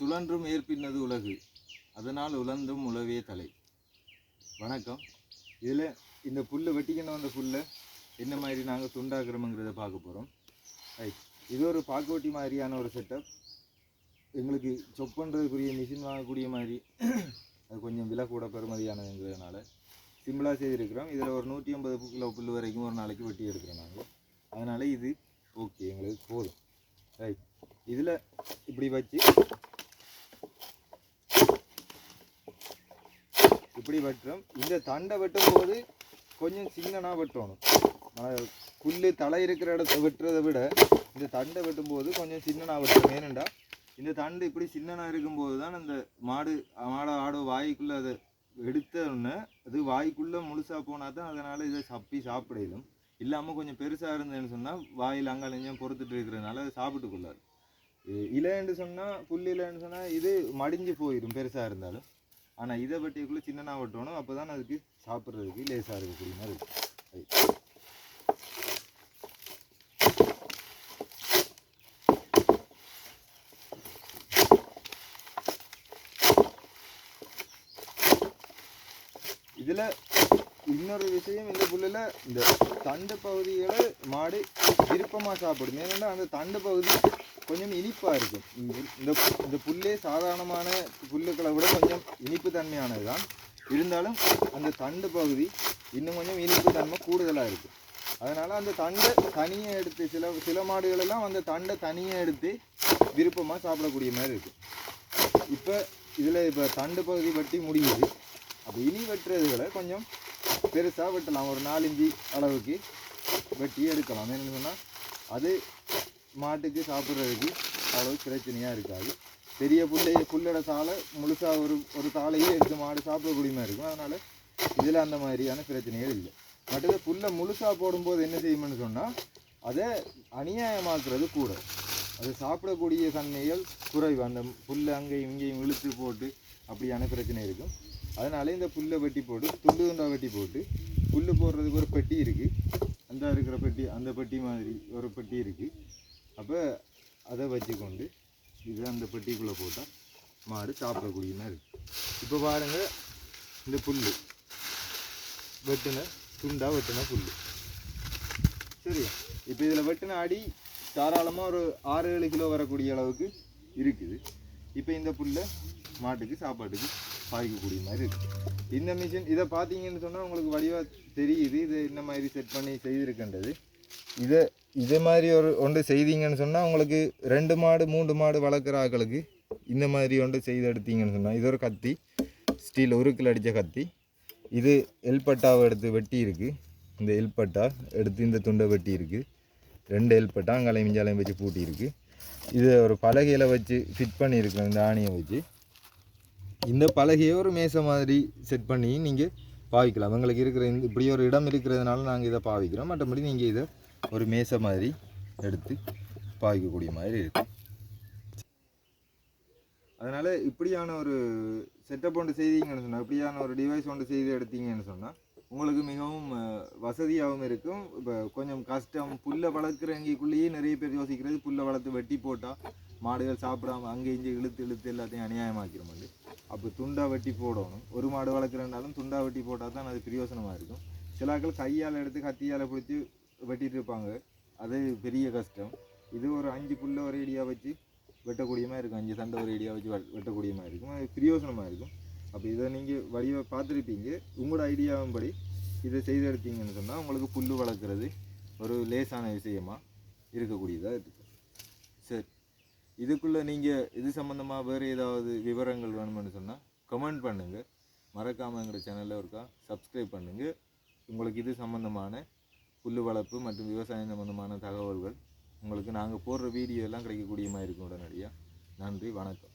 சுழன்றும் ஏற்பின்னது உலகு. அதனால் உலர்ந்தும் உழவே தலை. வணக்கம். இதில் இந்த புல்லை வெட்டிக்கணும் அந்த புல்லை என்ன மாதிரி நாங்கள் துண்டாக்குறோமுங்கிறத பார்க்க போகிறோம். ரைட் இது ஒரு பாக்கோட்டி மாதிரியான ஒரு செட்டப் எங்களுக்கு சொப் பண்ணுறதுக்குரிய மிஷின் வாங்கக்கூடிய மாதிரி அது கொஞ்சம் விலை கூட பெறுமதியானதுங்கிறதுனால சிம்பிளாக செய்திருக்கிறோம். இதில் ஒரு நூற்றி ஐம்பது கிலோ புல் வரைக்கும் ஒரு நாளைக்கு வெட்டி எடுக்கிறோம் நாங்கள். அதனால் இது ஓகே எங்களுக்கு போதும். ரைட் இதில் இப்படி வச்சு இப்படி வெட்டுறோம் இந்த தண்டை வெட்டும் போது கொஞ்சம் சின்னனாக வெட்டணும். புல் தலை இருக்கிற இடத்த வெட்டுறதை விட இந்த தண்டை வெட்டும்போது கொஞ்சம் சின்னனாக வெட்டணும். ஏனெண்டா இந்த தண்டு இப்படி சின்னனாக இருக்கும்போது தான் அந்த மாடு மாடோ ஆடோ வாய்க்குள்ளே அதை எடுத்த உடனே அது வாய்க்குள்ளே முழுசாக போனால் தான் அதனால் இதை சப்பி சாப்பிடலும் இல்லாமல் கொஞ்சம் பெருசாக இருந்ததுன்னு சொன்னால் வாயில் அங்காலஞ்சம் பொறுத்துட்டு இருக்கிறதுனால அதை சாப்பிட்டு கொள்ளாது. இலைன்னு சொன்னால் புல் இலைன்னு சொன்னால் இது மடிஞ்சு போயிடும் பெருசாக இருந்தாலும். ஆனால் இதை வெட்டியக்குள்ளே சின்னனாக வெட்டணும் அப்போ தான் அதுக்கு சாப்பிட்றதுக்கு லேசாக இருக்கக்கூடிய மாதிரி இருக்கும் இதில் இன்னொரு விஷயம் இந்த புல்லில் இந்த தண்டு பகுதிகளை மாடு விருப்பமாக சாப்பிடும் ஏன்னா அந்த தண்டு பகுதி கொஞ்சம் இனிப்பாக இருக்கும். இந்த இந்த இந்த புல்லே சாதாரணமான புல்லுக்களை விட கொஞ்சம் இனிப்பு தன்மையானது தான் இருந்தாலும் அந்த தண்டு பகுதி இன்னும் கொஞ்சம் இனிப்பு தன்மை கூடுதலாக இருக்கும் அதனால் அந்த தண்டை தனியாக எடுத்து சில சில மாடுகளெல்லாம் அந்த தண்டை தனியாக எடுத்து விருப்பமாக சாப்பிடக்கூடிய மாதிரி இருக்கும் இப்போ இதில் இப்போ தண்டு பகுதி வெட்டி முடியுது. அப்போ இனி வெட்டுறதுகளை கொஞ்சம் பெருசாக வெட்டலாம். ஒரு நாலஞ்சு அளவுக்கு வெட்டி எடுக்கலாம். என்னென்னு சொன்னால் அது மாட்டுக்கு சாப்பிட்றதுக்கு அவ்வளவு பிரச்சனையாக இருக்காது. பெரிய புல்லை புல்லோட சாலை முழுசாக ஒரு ஒரு சாலையே எடுத்து மாடு சாப்பிடக்கூடிய மாதிரி இருக்கும். அதனால் இதில் அந்த மாதிரியான பிரச்சனைகள் இல்லை. மற்றது புல்லை முழுசாக போடும்போது என்ன செய்யும்னு சொன்னால் அதை அநியாயமாக்குறது கூட. அது சாப்பிடக்கூடிய தன்மைகள் குறைவு. அந்த புல்லை அங்கேயும் இங்கேயும் இழுத்து போட்டு அப்படியான பிரச்சனை இருக்கும். அதனால இந்த புல்லை வெட்டி போட்டு துண்டு துண்டாக வெட்டி போட்டு புல் போடுறதுக்கு ஒரு பெட்டி இருக்குது அந்த இருக்கிற பெட்டி அந்த பெட்டி மாதிரி ஒரு பெட்டி இருக்குது அப்போ அதை வச்சுக்கொண்டு இது அந்த பெட்டிக்குள்ளே போட்டால் மாடு சாப்பிடக்கூடிய மாதிரி இருக்குது இப்போ பாருங்கள் இந்த புல் வெட்டின துண்டா வெட்டின புல் சரி இப்போ இதில் வெட்டின அடி தாராளமாக ஒரு ஆறு ஏழு கிலோ வரக்கூடிய அளவுக்கு இருக்குது. இப்போ இந்த புல்லை மாட்டுக்கு சாப்பாட்டுக்கு பாய்க்கக்கூடிய மாதிரி இருக்குது இந்த மிஷின் இதை பார்த்தீங்கன்னு சொன்னால் உங்களுக்கு வடிவாக தெரியுது. இது இந்த மாதிரி செட் பண்ணி செய்திருக்கின்றது? இதை இதே மாதிரி ஒரு ஒன்று செய்தீங்கன்னு சொன்னால் உங்களுக்கு ரெண்டு மாடு மூன்று மாடு வளர்க்குற ஆட்களுக்கு இந்த மாதிரி ஒன்று செய்து எடுத்தீங்கன்னு சொன்னால் இது ஒரு கத்தி. ஸ்டீல் உருக்கில் அடித்த கத்தி. இது எல்பட்டாவை எடுத்து வெட்டி இருக்குது இந்த எல்பட்டா எடுத்து இந்த துண்டை வெட்டி இருக்குது ரெண்டு எல்பட்டா அங்காலையும் மிஞ்சாலையும் வச்சு பூட்டி இருக்கு. இது ஒரு பலகையில் வச்சு ஃபிட் பண்ணியிருக்கேன் இந்த ஆணியை வச்சு இந்த பலகையை ஒரு மேசை மாதிரி செட் பண்ணி நீங்கள் பாவிக்கலாம். எங்களுக்கு இருக்கிற இந்த இப்படி ஒரு இடம் இருக்கிறதுனால நாங்கள் இதை பாவிக்கிறோம். மற்றபடி நீங்கள் இதை ஒரு மேசை மாதிரி எடுத்து பாவிக்கக்கூடிய மாதிரி இருக்கு. அதனால் இப்படியான ஒரு செட்டப் ஒன்று செய்தீங்கன்னு சொன்னால் இப்படியான ஒரு டிவைஸ் ஒன்று செய்து எடுத்தீங்கன்னு சொன்னால் உங்களுக்கு மிகவும் வசதியாகவும் இருக்கும். இப்போ கொஞ்சம் கஷ்டம். புல்லை வளர்க்குறவங்களுக்குள்ளேயே நிறைய பேர் யோசிக்கிறது புல்லை வளர்த்து வெட்டி போட்டால் மாடுகள் சாப்பிடாம அங்கே இங்கே இழுத்து இழுத்து எல்லாத்தையும் அநியாயமாக்கிறோம் அப்போ துண்டா வெட்டி போடணும். ஒரு மாடு வளர்க்குறனாலும் துண்டா வெட்டி போட்டால் தான் அது பிரயோசனமாக இருக்கும். சில கையால் எடுத்து கத்தியால் பிடிச்சி வெட்டிட்டு இருப்பாங்க. அது பெரிய கஷ்டம். இது ஒரு அஞ்சு புல்ல ஒரு ஐடியா வச்சு வெட்டக்கூடியமாக இருக்கும். அஞ்சு சண்டை ஒரு ஐடியா வச்சு வெட்டக்கூடியமாக வெட்டக்கூடிய மாதிரி இருக்கும். அது பிரயோசனமாக இருக்கும். அப்போ இதை நீங்கள் வடிவ பார்த்துருப்பீங்க. உங்களோட ஐடியாவின் படி இதை செய்து எடுத்தீங்கன்னு சொன்னால் உங்களுக்கு புல் வளர்க்குறது ஒரு லேசான விஷயமாக இருக்கக்கூடியதாக இருக்கும் சரி. இதுக்குள்ளே நீங்கள் இது சம்மந்தமாக வேறு ஏதாவது விவரங்கள் வேணும்னு சொன்னால் கமெண்ட் பண்ணுங்கள் மறக்காமல் எங்கள் சேனலில் இருக்கா சப்ஸ்கிரைப் பண்ணுங்கள் உங்களுக்கு இது சம்மந்தமான புல் வளர்ப்பு மற்றும் விவசாயம் சம்மந்தமான தகவல்கள் உங்களுக்கு நாங்கள் போடுற வீடியோ எல்லாம் கிடைக்கக்கூடிய மாதிரி இருக்கும் உடனடியாக நன்றி வணக்கம்.